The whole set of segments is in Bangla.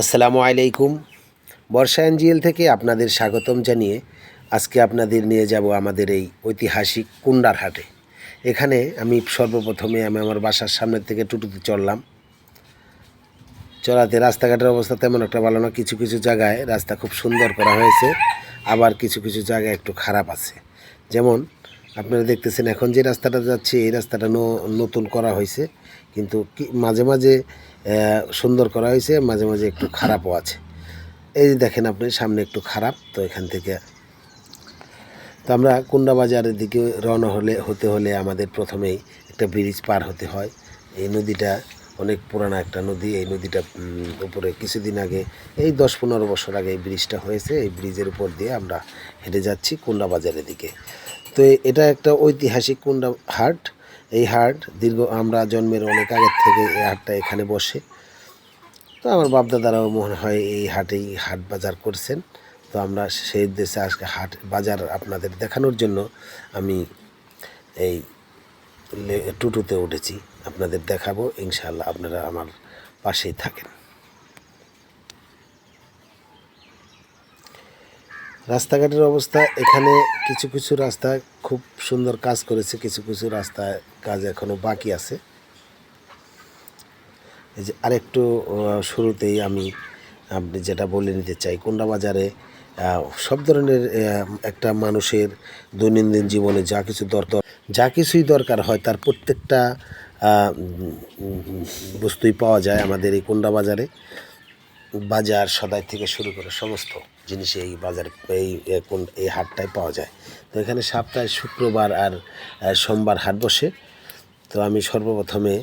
আসসালামু আলাইকুম। বর্ষা এনজিএল থেকে আপনাদের স্বাগতম জানিয়ে আজকে আপনাদের নিয়ে যাব আমাদের এই ঐতিহাসিক কুন্ডার হাটে এখানে আমি সর্বপ্রথমে আমি আমার বাসার সামনের থেকে টুটুতে চললাম। চলাতে রাস্তাঘাটের অবস্থা তেমন একটা ভালো না, কিছু কিছু জায়গায় রাস্তা খুব সুন্দর করা হয়েছে, আবার কিছু কিছু জায়গায় একটু খারাপ আছে। যেমন আপনারা দেখতেছেন এখন যে রাস্তাটা যাচ্ছে, এই রাস্তাটা নতুন করা হয়েছে। কিন্তু মাঝে মাঝে সুন্দর করা হয়েছে, মাঝে মাঝে একটু খারাপও আছে। এই যে দেখেন আপনি, সামনে একটু খারাপ, তো এখান থেকে। তো আমরা কুন্ডা বাজারের দিকে রওনা হলে, হতে হলে আমাদের প্রথমেই একটা ব্রিজ পার হতে হয়। এই নদীটা অনেক পুরানো একটা নদী, এই নদীটা উপরে কিছুদিন আগে, এই দশ পনেরো বছর আগে এই ব্রিজটা হয়েছে। এই ব্রিজের উপর দিয়ে আমরা হেঁটে যাচ্ছি কুন্ডা বাজারের দিকে। তো এটা একটা ঐতিহাসিক কুন্ডা হাট। এই হাট দীর্ঘ আমরা জন্মের অনেক আগের থেকে এই হাটটা এখানে বসে। তো আমার বাপদাদারাও মনে হয় এই হাটেই হাট বাজার করছেন। তো আমরা সেই উদ্দেশ্যে আজকে হাট বাজার আপনাদের দেখানোর জন্য আমি এই টুটুতে উঠেছি। আপনাদের দেখাবো ইনশাল্লাহ আপনারা আমার পাশেই থাকেন। রাস্তাঘাটের অবস্থা, এখানে কিছু কিছু রাস্তা খুব সুন্দর কাজ করেছে, কিছু কিছু রাস্তায় কাজ এখনও বাকি আছে। এই যে আরেকটু শুরুতেই আমি, আপনি যেটা বলে নিতে চাই কোন্ডা বাজারে সব ধরনের একটা মানুষের দৈনন্দিন জীবনে যা কিছু দরকার, যা কিছুই দরকার হয়, তার প্রত্যেকটা বস্তুই পাওয়া যায় আমাদের এই কোন্ডা বাজারে বাজার সদাই থেকে শুরু করে সমস্ত। জিনিস এই বাজার এই কোন এই হাটটায় পাওয়া যায়। তো এখানে সপ্তাহে শুক্রবার আর সোমবার হাট বসে। তো আমি সর্বপ্রথমে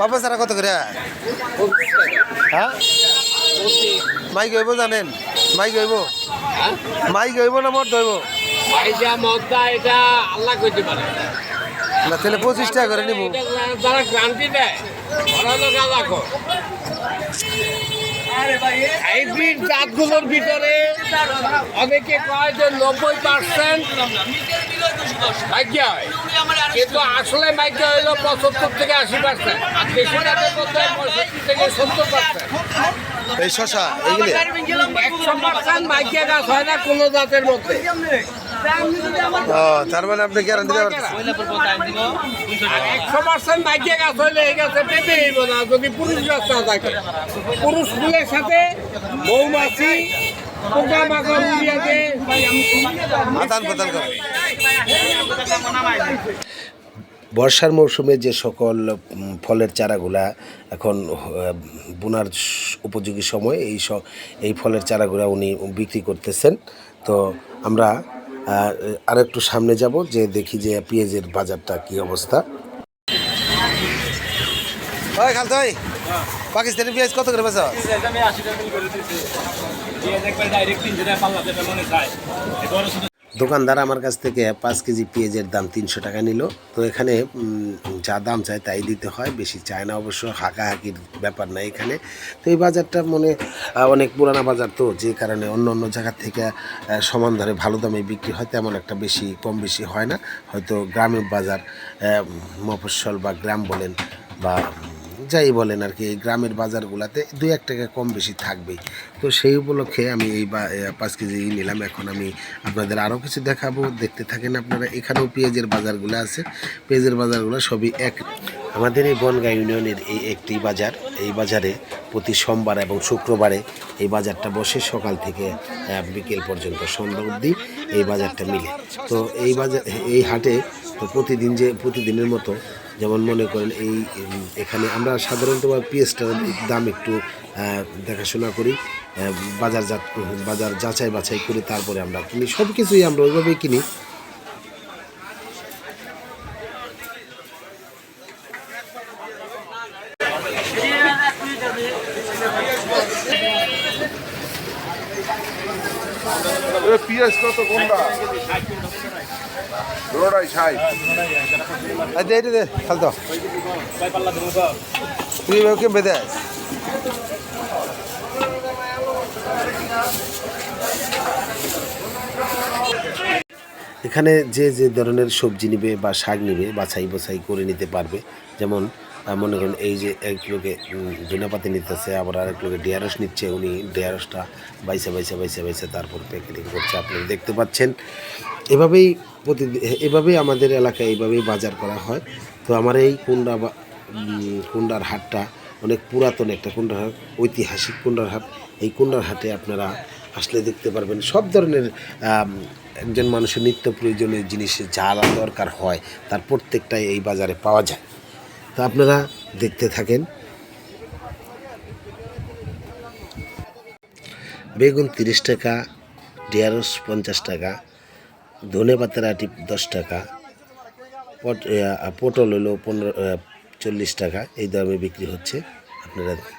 বাবা সারা কত করে? হ্যাঁ? মাইক হইব জানেন? মাইক হইব মাইক হইব না মর হইব এটা মদ্দা এটা আল্লাহ করতে পারে। না তাহলে পঁচিশ টাকা করে নিব। এটা যারা ক্রান্তি দেয় হাইব্রিড জাতগুলোর ভিতরে অনেকে কয় যে নব্বই পার্সেন্ট ভাগ্য হয় কিন্তু আসলে ভাগ্য হইল পঁচাত্তর থেকে আশি পার্সেন্ট আর দেশি জাতের মধ্যে পঁয়ষট্টি থেকে সত্তর পার্সেন্ট এই শশা এইগুলি? একশো পার্সেন্ট ভাগ্য গাছ হয় না কোনো জাতের মধ্যে। ও তার মানে আপনি গ্যারান্টি দিতে পারতেছেন একশো পার্সেন্ট ভাগ্য গাছ হইলে এই গাছে পেতে হইব না। যদি পুরুষ গাছ না থাকে পুরুষ ফুলের সাথে মৌমাছি পোকা মাকড় উড়িয়ে আদান প্রদান করে। বর্ষার মৌসুমে যে সকল ফলের চারাগুলা এখন বোনার উপযোগী সময় এই এই ফলের চারাগুলা উনি বিক্রি করতেছেন। তো আমরা আহ, আরেকটু সামনে যাব যে দেখি যে পেঁয়াজের বাজারটা কি অবস্থা। খালতো পাকিস্তানি পেঁয়াজ কত করে বেচা? দোকানদার আমার কাছ থেকে পাঁচ কেজি পেঁয়াজের দাম তিনশো টাকা নিল। তো এখানে যা দাম চায় তাই দিতে হয়, বেশি চায় না অবশ্য, হাঁকাহাকির ব্যাপার না এখানে। তো এই বাজারটা মনে অনেক পুরানা বাজার তো, যে কারণে অন্য অন্য জায়গার থেকে সমান ধরে ভালো দামে বিক্রি হয়, তেমন একটা বেশি, কম বেশি হয় না। হয়তো গ্রামের বাজার মফস্বল বা গ্রাম বলেন বা যাই বলেন আর কি, এই গ্রামের বাজারগুলোতে দু এক টাকা কম বেশি থাকবেই। তো সেই উপলক্ষে আমি এই পাঁচ কেজি নিলাম। এখন আমি আপনাদের আরও কিছু দেখাবো। দেখতে থাকেন আপনারা, এখানেও পেঁয়াজের বাজারগুলো আছে। পেঁয়াজের বাজারগুলো সবই এক। আমাদের এই বনগাঁ ইউনিয়নের এই একটি বাজার, এই বাজারে প্রতি সোমবার এবং শুক্রবারে এই বাজারটা বসে। সকাল থেকে বিকেল পর্যন্ত সন্ধ্যা অবধি এই বাজারটা মিলে। তো এই বাজার, এই হাটে তো প্রতিদিন যে, প্রতিদিনের মতো, যেমন মনে করেন এই, এখানে আমরা সাধারণত পেঁয়াজটার দাম একটু দেখাশোনা করি বাজার জাত বাজার যাচাই বাছাই করে তারপরে আমরা কিনি। সব কিছুই আমরা ওইভাবেই কিনি। পিএস কত কোনটা? রোডাই ষাট আর দে দে খালতো তুই ওকে বেঁধে এখানে যে যে ধরনের সবজি নিবে বা শাক নিবে বাছাই বাছাই করে নিতে পারবে, যেমন মনে করেন এই যে এক লোকে ধনেপাতি নিতেছে, আবার আরেক লোকে ডেয়ারস নিচ্ছে, উনি ডেয়ারসটা বাইসে বাইসে বাইসে বাইসে তারপর প্যাকেটিং করছে। আপনারা দেখতে পাচ্ছেন, এভাবেই প্রতিদিন এভাবেই আমাদের এলাকায় এইভাবেই বাজার করা হয়। তো আমার এই কুন্ডা বা কুন্ডার হাটটা অনেক পুরাতন একটা কুন্ডার হাট, ঐতিহাসিক কুন্ডার হাট। এই কুন্ডার হাটে আপনারা আসলে দেখতে পারবেন, সব ধরনের একজন মানুষের নিত্য প্রয়োজনীয় জিনিস যা দরকার হয়, তার প্রত্যেকটাই এই বাজারে পাওয়া যায়। তো আপনারা দেখতে থাকেন বেগুন তিরিশ টাকা, ঢেঁড়স পঞ্চাশ টাকা, ধনে পাতার আটি দশ টাকা, পট পটল হলো পনেরো চল্লিশ টাকা, এই দামে বিক্রি হচ্ছে, আপনারা দেখেন।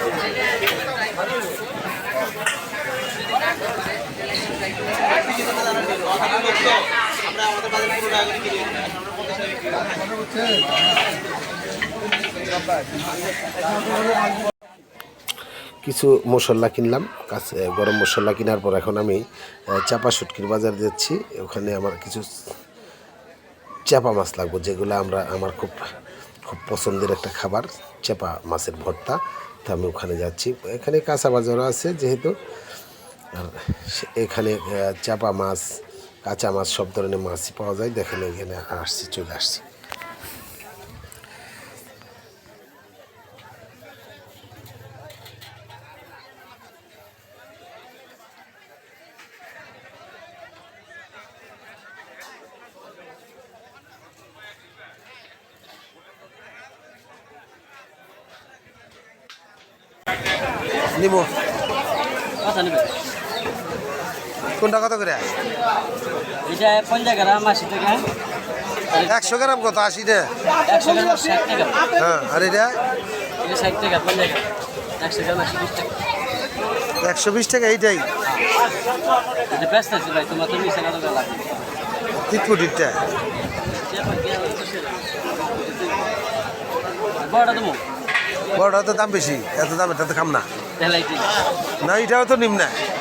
কিছু মশলা কিনলাম, কাছে গরম মশলা কেনার পর এখন আমি চাপা শুটকির বাজার যাচ্ছি। ওখানে আমার কিছু চাপা মাছ লাগবো, যেগুলো আমরা, আমার খুব খুব পছন্দের একটা খাবার, চাপা মাছের ভর্তা। তো আমি ওখানে যাচ্ছি। এখানে কাঁচা বাজারও আছে যেহেতু। আর এখানে চাপা মাছ, কাঁচা মাছ, সব ধরনের মাছই পাওয়া যায়। দেখেন এখানে আসছি, চলে আসছি। নিব। কথা নেবে। কোনটা কত করে? এটা পঞ্চাশ গ্রাম আশি টাকা। একশো গ্রাম কত? আশি রে একশো গ্রাম ষাট টাকা। হ্যাঁ আর এটা? এটা ষাট টাকা পঞ্চাশ গ্রাম। একশো গ্রাম একশো বিশ টাকা। একশো বিশ টাকা এইটাই? বড়টা তো দাম বেশি এত দাম এটা তো খাম না। না এটাও তো নিম না। তাহলে কোন আলে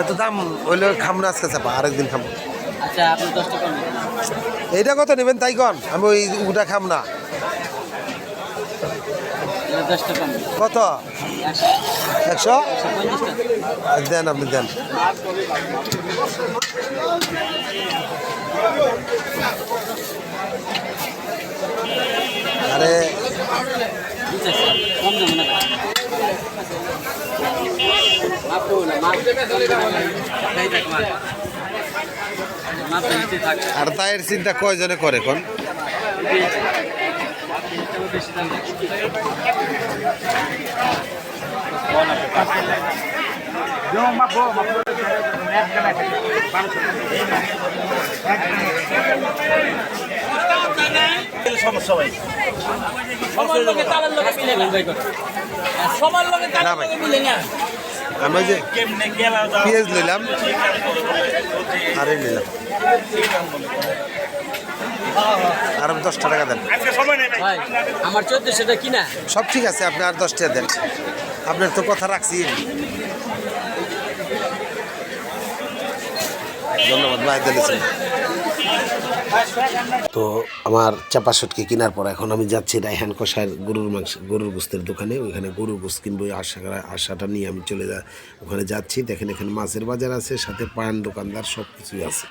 এত দাম হইলে খাম না আজকে চাপা আরেকদিন খাব আচ্ছা আপনি এইটা কত নেবেন তাই কন? আমি ওই ওটা খাম না কত? একশো? দেন আপনি দেন। আরে আর তাইয়ের চিন্তা কয়জনে করে কোন বেশি দাম সবার লগে তালের লগে মিলে সবার লগে তালের ভাই। মিলে না আমি যে পেঁয়াজ লইলাম আর নিলাম আর দশটা টাকা দেন আমার চোদ্দশোটা কিনা সব ঠিক আছে, আপনি আর দশ টাকা দেন আপনার তো কথা রাখছি ধন্যবাদ তো আমার চাপা সুটকি কেনার পর এখন আমি যাচ্ছি রায়হান কষায়ের গরুর মাংস, গরুর গোস্তের দোকানে। ওইখানে গরুর গোস্ত কিনবো আশা আশাটা নিয়ে আমি চলে যা ওখানে যাচ্ছি। দেখেন এখানে মাছের বাজার আছে, সাথে পান, দোকানদার সব কিছুই আছে।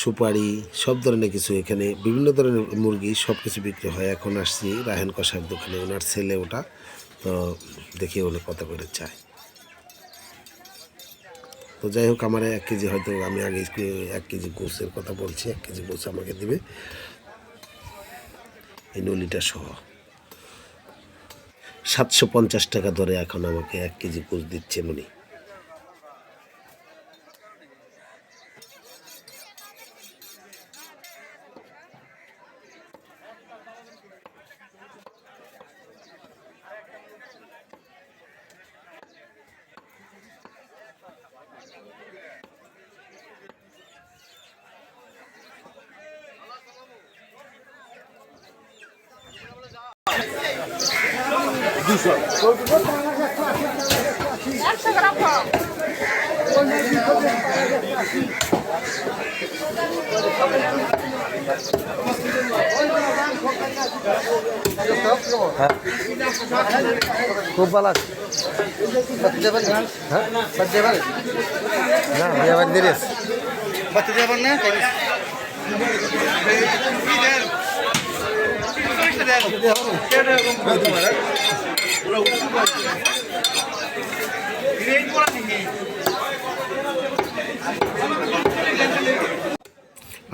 সুপারি, সব ধরনের কিছু এখানে, বিভিন্ন ধরনের মুরগি সব কিছু বিক্রি হয়। এখন আসছি রায়হান কষায়ের দোকানে, ওনার ছেলে ওটা। তো দেখি উনি কত করে চায়। তো যাই হোক, আমার এক কেজি হয়তো আমি আগে এক কেজি গোসের কথা বলছি, এক কেজি গোস আমাকে দেবে। এই নলিটা সহ। সাতশো পঞ্চাশ টাকা ধরে এখন আমাকে এক কেজি গোস দিচ্ছেন উনি খুব ভালো আছে। হ্যাঁ? না বিয়ে বাড়ি দেরি আছে। বাতি যাবেন না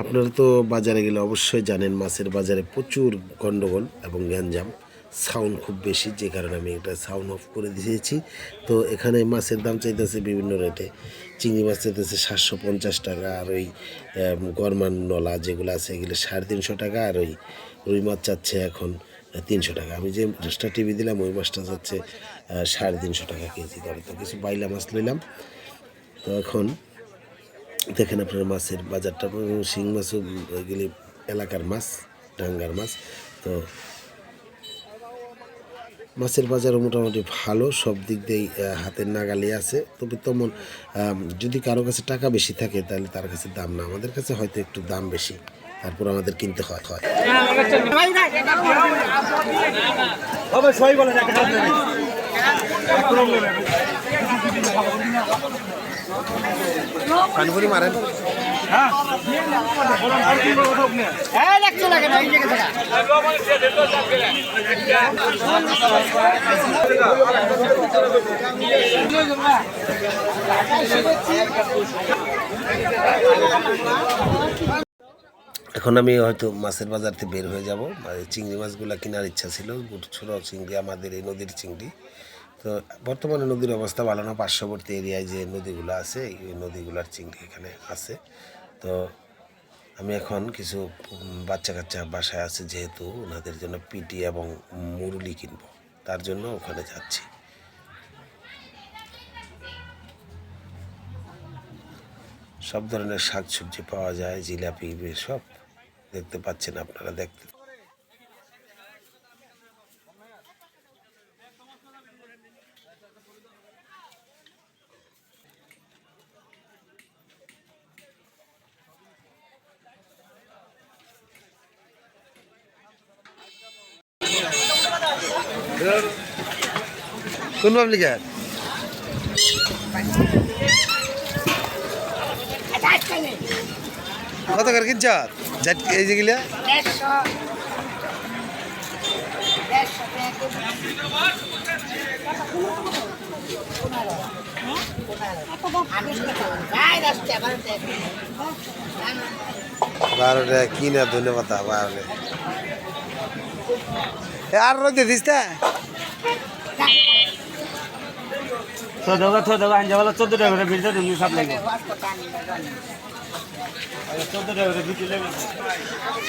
আপনারা তো বাজারে গেলে অবশ্যই জানেন মাছের বাজারে প্রচুর গন্ডগোল এবং গ্যাঞ্জাম। সাউন্ড খুব বেশি, যে কারণে আমি এটা সাউন্ড অফ করে দিয়েছি। তো এখানে মাছের দাম চাইতেছে বিভিন্ন রেটে। চিংড়ি মাছ চাইতেছে সাতশো পঞ্চাশ টাকা, আর ওই গরমান নলা যেগুলো আছে এগুলো সাড়ে তিনশো টাকা, আর ওই রুই মাছ চাচ্ছে এখন তিনশো টাকা। আমি যে মাছটা টিভি দিলাম, ওই মাছটা যাচ্ছে সাড়ে তিনশো টাকা কেজি দরে। তো কিছু বাইলা মাছ নিলাম। তো এখন দেখেন আপনার মাছের বাজারটা শিং মাছও এগুলি এলাকার মাছ, ডাঙ্গার মাছ। তো মাছের বাজারও মোটামুটি ভালো, সব দিক দিয়েই হাতের নাগালি আছে। তবে তেমন যদি কারও কাছে টাকা বেশি থাকে, তাহলে তার কাছে দাম না। আমাদের কাছে হয়তো একটু দাম বেশি। তারপর আমাদের কিনতে হয়। হয়। পানিপুরি মারেন এখন আমি হয়তো মাছের বাজার থেকে বের হয়ে যাব। চিংড়ি মাছগুলো কেনার ইচ্ছা ছিল ছোটো চিংড়ি, আমাদের এই নদীর চিংড়ি। তো বর্তমানে নদীর অবস্থা ভালো না, পার্শ্ববর্তী এরিয়ায় যে নদীগুলো আছে, এই নদীগুলোর চিংড়ি এখানে আছে। তো আমি এখন কিছু বাচ্চা কাচ্চা বাসায় আছে, যেহেতু ওনাদের জন্য পিটি এবং মুরুলি কিনবো। তার জন্য ওখানে যাচ্ছি। সব ধরনের শাক সবজি পাওয়া যায়, জিলাপি সব দেখতে পাচ্ছেন আপনারা দেখতে কোন পাবলিকার? কত করে কিনছ? জাট এই যেগুলা বারো টাকা কিনা ধন্যবাদ বারো আর রোদে দিস তা চোদ্দ চোদ্দ আনজা বলো চোদ্দ টাকা করে বিলটা তুমি সব লাগবে। চোদ্দ টাকা করে বিক্রি লাগবে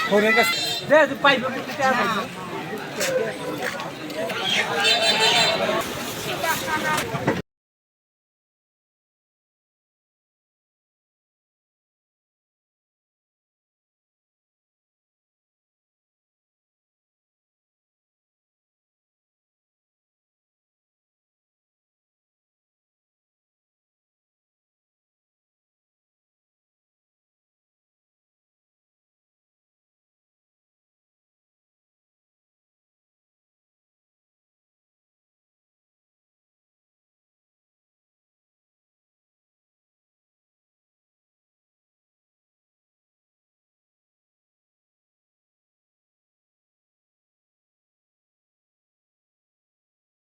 ফোনের কাছে। দে আর পাইবে